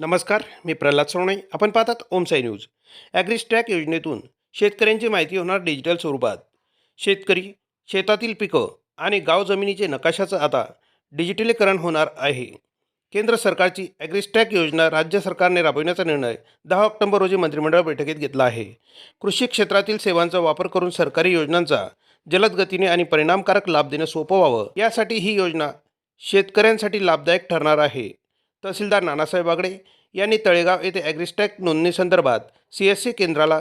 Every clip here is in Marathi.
नमस्कार मी प्रल्हाद सोनई. आपण पाहतात ओमसाई न्यूज. ॲग्रिस्टॅक योजनेतून शेतकऱ्यांची माहिती होणार डिजिटल स्वरूपात. शेतकरी शेतातील पिकं आणि गाव जमिनीचे नकाशाचं आता डिजिटलीकरण होणार आहे. केंद्र सरकारची ॲग्रिस्टॅक योजना राज्य सरकारने राबविण्याचा निर्णय दहा ऑक्टोबर रोजी मंत्रिमंडळ बैठकीत घेतला आहे. कृषी क्षेत्रातील सेवांचा वापर करून सरकारी योजनांचा जलद गतीने आणि परिणामकारक लाभ देणं सोपं व्हावं. यासाठी ही योजना शेतकऱ्यांसाठी लाभदायक ठरणार आहे. तहसीलदार नानासाहेब बागडे यांनी तळेगाव येथे ॲग्रिस्टॅक नोंदणीसंदर्भात सी एस सी केंद्राला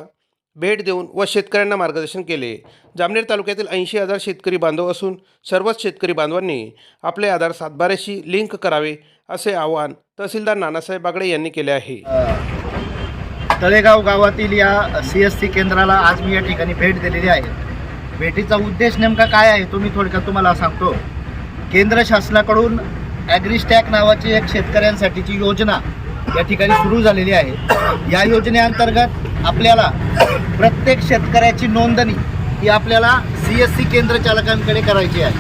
भेट देऊन व शेतकऱ्यांना मार्गदर्शन केले. जामनेर तालुक्यातील ऐंशी हजार शेतकरी बांधव असून सर्वच शेतकरी बांधवांनी आपले आधार सातबाऱ्याशी लिंक करावे असे आवाहन तहसीलदार नानासाहेब बागडे यांनी केले आहे. तळेगाव गावातील या सी एस सी केंद्राला आज मी या ठिकाणी भेट दिलेली आहे. भेटीचा उद्देश नेमका काय आहे तो मी थोडक्यात तुम्हाला सांगतो. केंद्र शासनाकडून ॲग्रिस्टॅक नावाची एक शेतकऱ्यांसाठीची योजना या ठिकाणी सुरू झालेली आहे. या योजनेअंतर्गत आपल्याला प्रत्येक शेतकऱ्याची नोंदणी ही आपल्याला सी एस सी केंद्र चालकांकडे करायची आहे.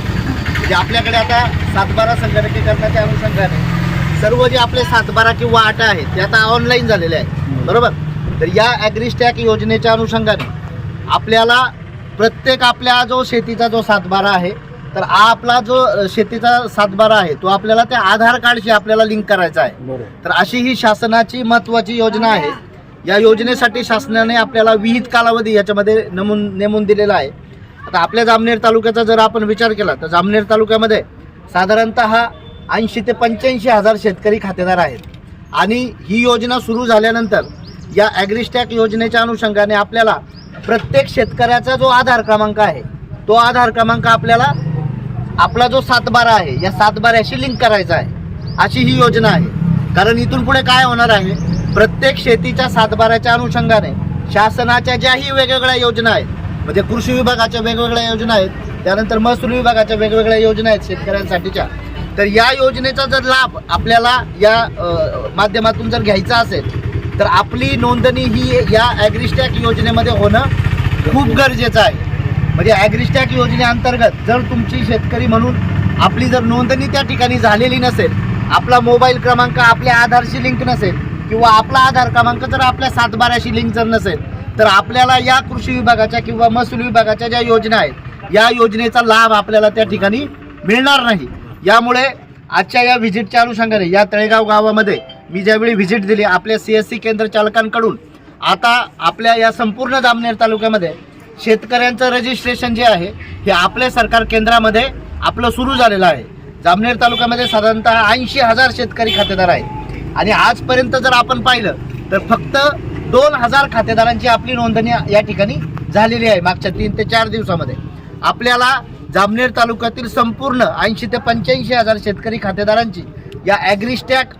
म्हणजे आपल्याकडे आता सातबारा संगणकीकरणाच्या अनुषंगाने सर्व जे आपले सातबारा किंवा आटा आहेत ते आता ऑनलाईन झालेले आहेत. बरोबर? तर या ॲग्रिस्टॅक योजनेच्या अनुषंगाने आपल्याला प्रत्येक आपल्या जो शेतीचा जो सातबारा आहे तर आपला जो शेतीचा सातबारा आहे तो आपल्याला त्या आधार कार्डशी आपल्याला लिंक करायचा आहे. तर अशी ही शासनाची महत्त्वाची योजना आहे. या योजनेसाठी शासनाने आपल्याला विहित कालावधी याच्यामध्ये नमून नेमून दिलेला आहे. आता आपल्या जामनेर तालुक्याचा जर आपण विचार केला तर जामनेर तालुक्यामध्ये साधारणतः ऐंशी ते पंच्याऐंशी हजार शेतकरी खातेदार आहेत. आणि ही योजना सुरू झाल्यानंतर या ॲग्रिस्टॅक योजनेच्या अनुषंगाने आपल्याला प्रत्येक शेतकऱ्याचा जो आधार क्रमांक आहे तो आधार क्रमांक आपल्याला आपला जो सातबारा आहे या सातबाऱ्याशी लिंक करायचा आहे. अशी ही योजना आहे. कारण इथून पुढे काय होणार आहे? प्रत्येक शेतीच्या सातबाऱ्याच्या अनुषंगाने शासनाच्या ज्याही वेगवेगळ्या योजना आहेत म्हणजे कृषी विभागाच्या वेगवेगळ्या योजना आहेत त्यानंतर महसूल विभागाच्या वेगवेगळ्या योजना आहेत शेतकऱ्यांसाठीच्या. तर या योजनेचा जर लाभ आपल्याला या माध्यमातून जर घ्यायचा असेल तर आपली नोंदणी ही या ॲग्रिस्टॅक योजनेमध्ये होणं खूप गरजेचं आहे. म्हणजे ॲग्रिस्टॅक योजनेअंतर्गत जर तुमची शेतकरी म्हणून आपली जर नोंदणी त्या ठिकाणी झालेली नसेल आपला मोबाईल क्रमांक आपल्या आधारशी लिंक नसेल किंवा आपला आधार क्रमांक जर आपल्या सातबाऱ्याशी लिंक जर नसेल तर आपल्याला या कृषी विभागाच्या किंवा महसूल विभागाच्या ज्या योजना आहेत या योजनेचा लाभ आपल्याला त्या ठिकाणी मिळणार नाही. यामुळे आजच्या या व्हिजिटच्या अनुषंगाने या तळेगाव गावामध्ये मी ज्यावेळी व्हिजिट दिली आपल्या सी एस सी केंद्र चालकांकडून आता आपल्या या संपूर्ण जामनेर तालुक्यामध्ये शेतकऱ्यांचं रजिस्ट्रेशन जे आहे हे आपल्या सरकार केंद्रामध्ये आपलं सुरू झालेलं आहे. जामनेर तालुक्यामध्ये साधारणतः ऐंशी हजार शेतकरी खातेदार आहेत. आणि आजपर्यंत जर आपण पाहिलं तर फक्त दोन हजार खातेदारांची आपली नोंदणी या ठिकाणी झालेली आहे मागच्या तीन ते चार दिवसामध्ये. आपल्याला जामनेर तालुक्यातील संपूर्ण ऐंशी ते पंच्याऐंशी हजार शेतकरी खातेदारांची या ॲग्रिस्टॅक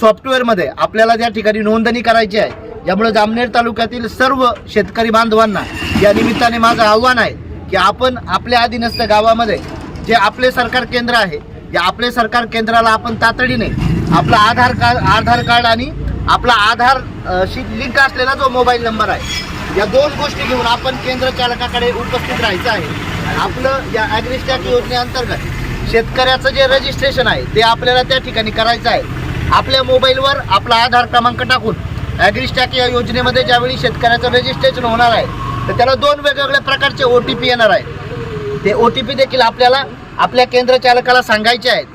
सॉफ्टवेअरमध्ये आपल्याला त्या ठिकाणी नोंदणी करायची आहे. यामुळे जामनेर तालुक्यातील सर्व शेतकरी बांधवांना या निमित्ताने माझं आव्हान आहे की आपण आपल्या अधीनस्थ गावामध्ये जे आपले सरकार केंद्र आहे या आपले सरकार केंद्राला आपण तातडीने आपला आधार कार्ड आधार कार्ड आणि आपला आधार शी लिंक असलेला जो मोबाईल नंबर आहे या दोन गोष्टी घेऊन आपण केंद्र चालकाकडे उपस्थित राहायचं आहे. आपलं या ॲग्रिस्टॅक योजनेअंतर्गत शेतकऱ्याचं जे रजिस्ट्रेशन आहे ते आपल्याला त्या ठिकाणी करायचं आहे. आपल्या मोबाईलवर आपला आधार क्रमांक टाकून ॲग्रिस्टॅक या योजनेमध्ये ज्यावेळी शेतकऱ्याचं रजिस्ट्रेशन होणार आहे तर त्याला दोन वेगवेगळ्या प्रकारचे ओ टी पी येणार आहेत. ते ओ टी पी देखील आपल्याला आपल्या केंद्र चालकाला सांगायचे आहेत.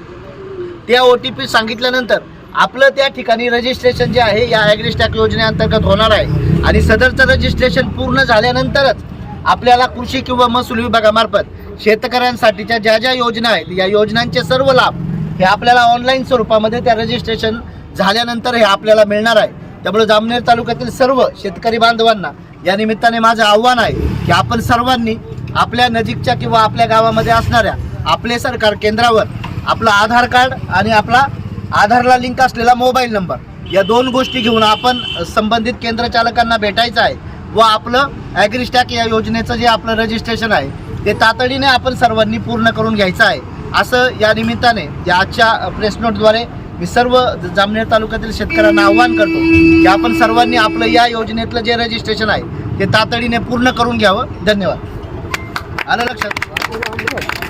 त्या ओ टी पी सांगितल्यानंतर आपलं त्या ठिकाणी रजिस्ट्रेशन जे आहे या ॲग्रिस्टॅक योजनेअंतर्गत होणार आहे. आणि सदरचं रजिस्ट्रेशन पूर्ण झाल्यानंतरच आपल्याला कृषी किंवा महसूल विभागामार्फत शेतकऱ्यांसाठीच्या ज्या ज्या योजना आहेत या योजनांचे सर्व लाभ हे आपल्याला ऑनलाईन स्वरूपामध्ये त्या रजिस्ट्रेशन झाल्यानंतर हे आपल्याला मिळणार आहे. त्यामुळे जामनेर तालुक्यातील सर्व शेतकरी बांधवांना या निमित्ताने माझं आव्हान आहे की आपण सर्वांनी आपल्या नजीकच्या किंवा आपल्या गावामध्ये असणाऱ्या आपले सरकार केंद्रावर आपलं आधार कार्ड आणि आपला आधारला लिंक असलेला मोबाईल नंबर या दोन गोष्टी घेऊन आपण संबंधित केंद्र चालकांना भेटायचं आहे व आपलं ॲग्रिस्टॅक या योजनेचं जे आपलं रजिस्ट्रेशन आहे ते तातडीने आपण सर्वांनी पूर्ण करून घ्यायचं आहे. असं या निमित्ताने या आजच्या प्रेस नोटद्वारे मी सर्व जामनेर तालुक्यातील शेतकऱ्यांना आव्हान करतो की आपण सर्वांनी आपलं या योजनेतलं जे रजिस्ट्रेशन आहे ते तातडीने पूर्ण करून घ्यावं. धन्यवाद. आलं लक्षात?